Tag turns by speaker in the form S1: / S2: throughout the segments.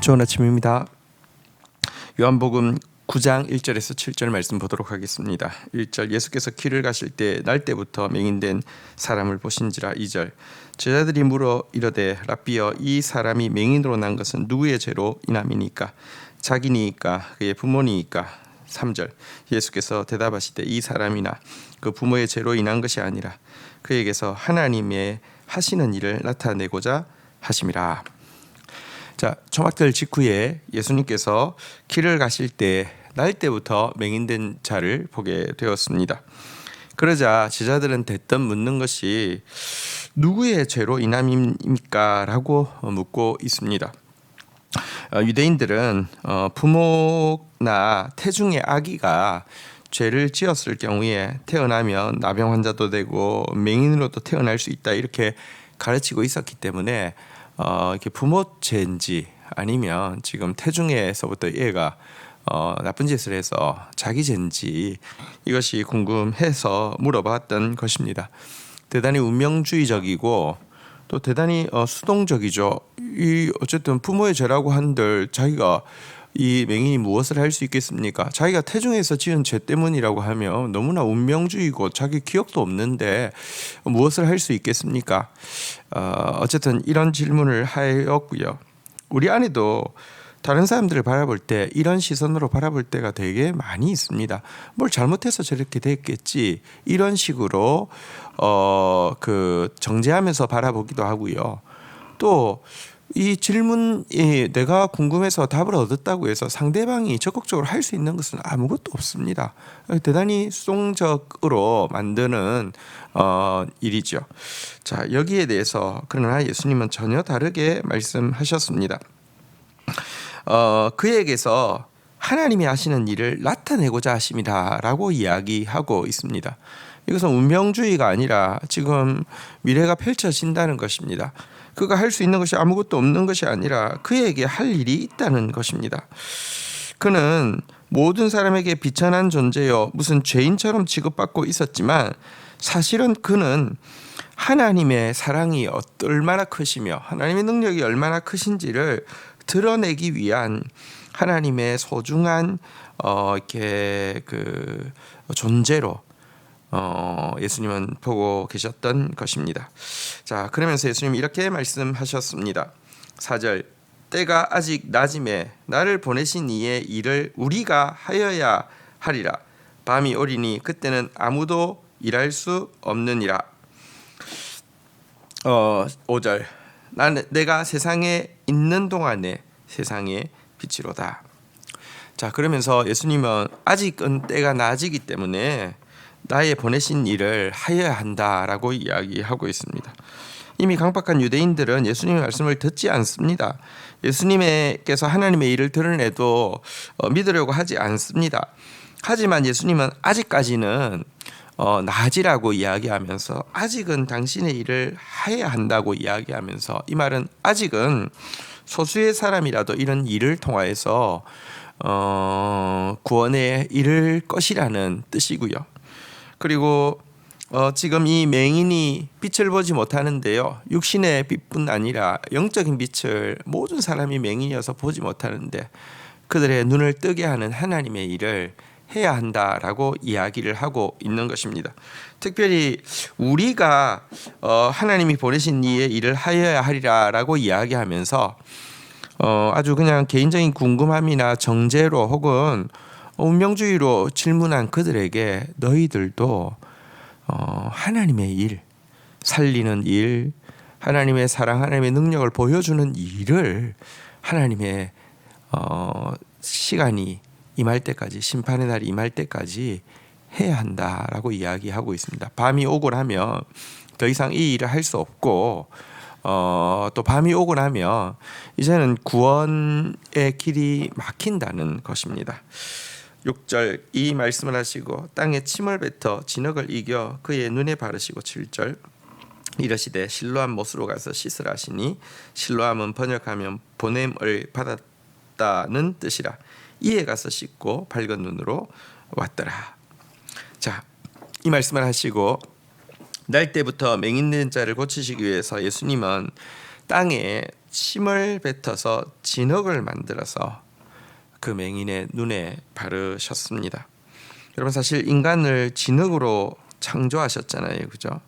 S1: 좋은 아침입니다. 요한복음 9장 1절에서 7절 말씀 보도록 하겠습니다. 1절 예수께서 길을 가실 때 날 때부터 맹인된 사람을 보신지라 2절 제자들이 물어 이르되 라비여 이 사람이 맹인으로 난 것은 누구의 죄로 인함이니까 자기니까 그의 부모니까 3절 예수께서 대답하시되 이 사람이나 그 부모의 죄로 인한 것이 아니라 그에게서 하나님의 하시는 일을 나타내고자 하심이라. 자, 초막절 직후에 예수님께서 길을 가실 때 날 때부터 맹인된 자를 보게 되었습니다. 그러자 제자들은 대뜸 묻는 것이 누구의 죄로 인함입니까라고 묻고 있습니다. 어, 유대인들은 어, 부모나 태중의 아기가 죄를 지었을 경우에 태어나면 나병 환자도 되고 맹인으로도 태어날 수 있다 이렇게 가르치고 있었기 때문에 어, 이렇게 부모 죄인지 아니면 지금 태중에서부터 얘가 어, 나쁜 짓을 해서 자기 죄인지 이것이 궁금해서 물어봤던 것입니다. 대단히 운명주의적이고 또 대단히 어, 수동적이죠. 이 어쨌든 부모의 죄라고 한들 자기가 이 맹인이 무엇을 할 수 있겠습니까? 자기가 태중에서 지은 죄 때문이라고 하면 너무나 운명주의고 자기 기억도 없는데 무엇을 할 수 있겠습니까? 어, 어쨌든 이런 질문을 하였고요. 우리 안에도 다른 사람들을 바라볼 때 이런 시선으로 바라볼 때가 되게 많이 있습니다. 뭘 잘못해서 저렇게 됐겠지 이런 식으로 어 그 정죄하면서 바라보기도 하고요. 또 이 질문이 내가 궁금해서 답을 얻었다고 해서 상대방이 적극적으로 할 수 있는 것은 아무것도 없습니다. 대단히 수동적으로 만드는 어, 일이죠. 자 여기에 대해서 그러나 예수님은 전혀 다르게 말씀하셨습니다. 어, 그에게서 하나님이 하시는 일을 나타내고자 하심이다라고 이야기하고 있습니다. 이것은 운명주의가 아니라 지금 미래가 펼쳐진다는 것입니다. 그가 할 수 있는 것이 아무것도 없는 것이 아니라 그에게 할 일이 있다는 것입니다. 그는 모든 사람에게 비천한 존재여 무슨 죄인처럼 취급받고 있었지만 사실은 그는 하나님의 사랑이 얼마나 크시며 하나님의 능력이 얼마나 크신지를 드러내기 위한 하나님의 소중한 어 이렇게 그 존재로 어 예수님은 보고 계셨던 것입니다. 자, 그러면서 예수님 이렇게 말씀하셨습니다. 4절 때가 아직 낮임에 나를 보내신 이의 일을 우리가 하여야 하리라. 밤이 오리니 그때는 아무도 일할 수 없느니라. 어, 5절 나는 내가 세상에 있는 동안에 세상의 빛이로다. 자 그러면서 예수님은 아직은 때가 낮이기 때문에 나의 보내신 일을 하여야 한다라고 이야기하고 있습니다. 이미 강박한 유대인들은 예수님의 말씀을 듣지 않습니다. 예수님께서 하나님의 일을 드러내도 어, 믿으려고 하지 않습니다. 하지만 예수님은 아직까지는 어, 낮이라고 이야기하면서 아직은 당신의 일을 해야 한다고 이야기하면서 이 말은 아직은 소수의 사람이라도 이런 일을 통하여서 어, 구원에 이를 것이라는 뜻이고요. 그리고 어, 지금 이 맹인이 빛을 보지 못하는데요. 육신의 빛뿐 아니라 영적인 빛을 모든 사람이 맹인이어서 보지 못하는데 그들의 눈을 뜨게 하는 하나님의 일을 해야 한다라고 이야기를 하고 있는 것입니다. 특별히 우리가 어, 하나님이 보내신 이의 일을 하여야 하리라라고 이야기하면서 어, 아주 그냥 개인적인 궁금함이나 정제로 혹은 운명주의로 질문한 그들에게 너희들도 어, 하나님의 일, 살리는 일, 하나님의 사랑, 하나님의 능력을 보여주는 일을 하나님의 어, 시간이 임할 때까지 심판의 날이 임할 때까지 해야 한다라고 이야기하고 있습니다. 밤이 오고 나면 더 이상 이 일을 할 수 없고 어, 또 밤이 오고 나면 이제는 구원의 길이 막힌다는 것입니다. 6절 이 말씀을 하시고 땅에 침을 뱉어 진흙을 이겨 그의 눈에 바르시고 7절 이러시되 실로암 못으로 가서 씻으라 하시니 실로암은 번역하면 보냄을 받았다는 뜻이라 이에 가서 씻고 밝은 눈으로 왔더라. 자, 이 말씀을 하시고 날 때부터 맹인된 자를 고치시기 위해서 예수님은 땅에 침을 뱉어서 진흙을 만들어서 그 맹인의 눈에 바르셨습니다. 여러분 사실 인간을 진흙으로 창조하셨잖아요, 그죠?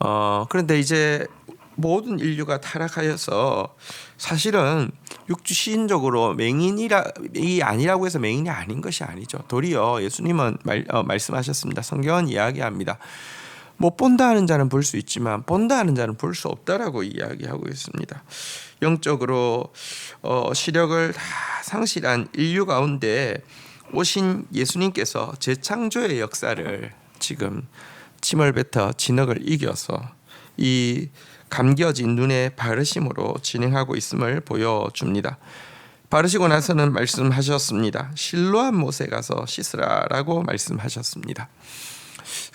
S1: 어 그런데 이제 모든 인류가 타락하여서 사실은 육주시인적으로 맹인이라 이 아니라고 해서 맹인이 아닌 것이 아니죠. 도리어 예수님은 말, 어, 말씀하셨습니다. 성경은 이야기합니다. 못 본다 하는 자는 볼 수 있지만 본다 하는 자는 볼 수 없다라고 이야기하고 있습니다. 영적으로 어, 시력을 다 상실한 인류 가운데 오신 예수님께서 재창조의 역사를 지금 침을 뱉어 진흙을 이겨서 이 감겨진 눈에 바르심으로 진행하고 있음을 보여줍니다. 바르시고 나서는 말씀하셨습니다. 실로한 못에 가서 씻으라라고 말씀하셨습니다.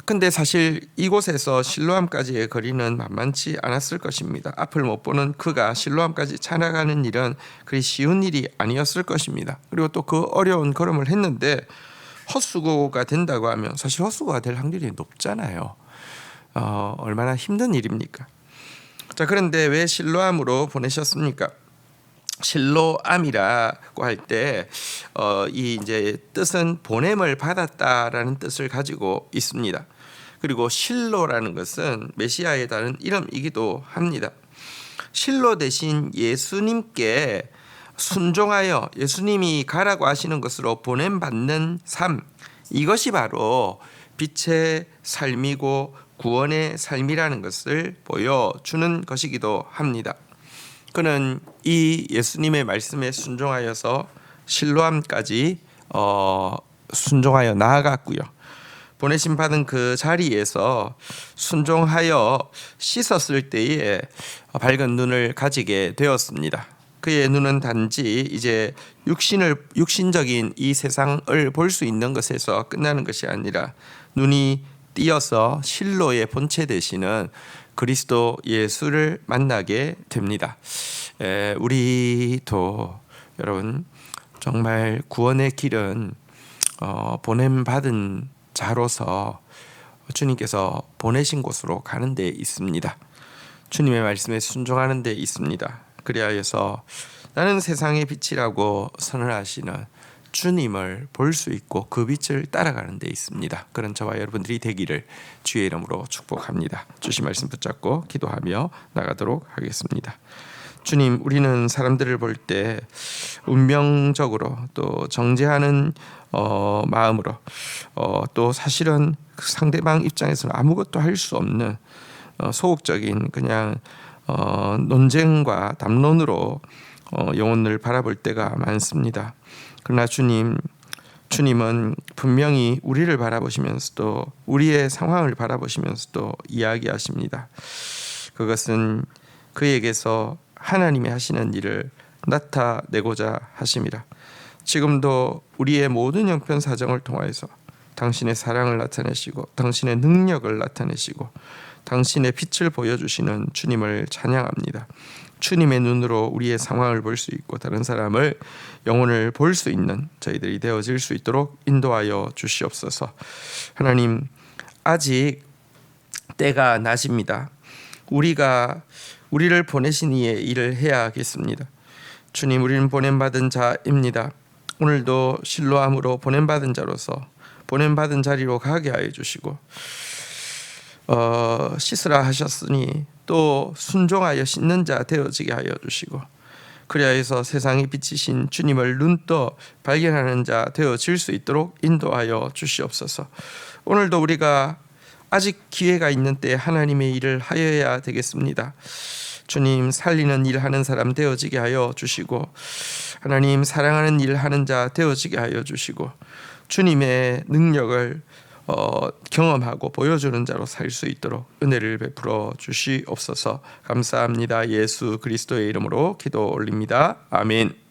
S1: 근데 사실 이곳에서 실로암까지의 거리는 만만치 않았을 것입니다. 앞을 못 보는 그가 실로암까지 찾아가는 일은 그리 쉬운 일이 아니었을 것입니다. 그리고 또 그 어려운 걸음을 했는데 헛수고가 된다고 하면 사실 헛수고가 될 확률이 높잖아요. 어, 얼마나 힘든 일입니까? 자 그런데 왜 실로암으로 보내셨습니까? 실로암이라고 할때 어, 이 이제 뜻은 보냄을 받았다라는 뜻을 가지고 있습니다. 그리고 실로라는 것은 메시아에 다른 이름이기도 합니다. 실로 대신 예수님께 순종하여 예수님이 가라고 하시는 것으로 보냄 받는 삶 이것이 바로 빛의 삶이고 구원의 삶이라는 것을 보여주는 것이기도 합니다. 그는 이 예수님의 말씀에 순종하여서 실로암까지 어, 순종하여 나아갔고요. 보내심 받은 그 자리에서 순종하여 씻었을 때에 밝은 눈을 가지게 되었습니다. 그의 눈은 단지 이제 육신을 육신적인 이 세상을 볼 수 있는 것에서 끝나는 것이 아니라 눈이 띄어서 실로의 본체 되시는 그리스도 예수를 만나게 됩니다. 에, 우리도 여러분 정말 구원의 길은 어, 보냄 받은 자로서 주님께서 보내신 곳으로 가는 데 있습니다. 주님의 말씀에 순종하는 데 있습니다. 그리하여서 나는 세상의 빛이라고 선을 하시는 주님을 볼 수 있고 그 빛을 따라가는 데 있습니다. 그런 저와 여러분들이 되기를 주의 이름으로 축복합니다. 주신 말씀 붙잡고 기도하며 나가도록 하겠습니다. 주님, 우리는 사람들을 볼 때 운명적으로 또 정죄하는 어, 마음으로 어, 또 사실은 상대방 입장에서는 아무것도 할 수 없는 어, 소극적인 그냥 어, 논쟁과 담론으로 어, 영혼을 바라볼 때가 많습니다. 그러나 주님, 주님은 분명히 우리를 바라보시면서도 우리의 상황을 바라보시면서도 이야기하십니다. 그것은 그에게서 하나님이 하시는 일을 나타내고자 하심이라. 지금도 우리의 모든 형편 사정을 통하여서 당신의 사랑을 나타내시고 당신의 능력을 나타내시고 당신의 빛을 보여주시는 주님을 찬양합니다. 주님의 눈으로 우리의 상황을 볼 수 있고 다른 사람을 영혼을 볼 수 있는 저희들이 되어질 수 있도록 인도하여 주시옵소서. 하나님 아직 때가 낮입니다. 우리가 우리를 보내신 이의 일을 해야겠습니다. 주님 우리는 보냄받은 자입니다. 오늘도 실로함으로 보냄받은 자로서 보냄받은 자리로 가게 하여 주시고 어, 씻으라 하셨으니 또 순종하여 씻는 자 되어지게 하여 주시고 그리하여서 세상에 비치신 주님을 눈떠 발견하는 자 되어질 수 있도록 인도하여 주시옵소서. 오늘도 우리가 아직 기회가 있는 때 하나님의 일을 하여야 되겠습니다. 주님 살리는 일 하는 사람 되어지게 하여 주시고 하나님 사랑하는 일 하는 자 되어지게 하여 주시고 주님의 능력을 어, 경험하고 보여주는 자로 살 수 있도록 은혜를 베풀어 주시옵소서 감사합니다. 예수 그리스도의 이름으로 기도 올립니다. 아멘.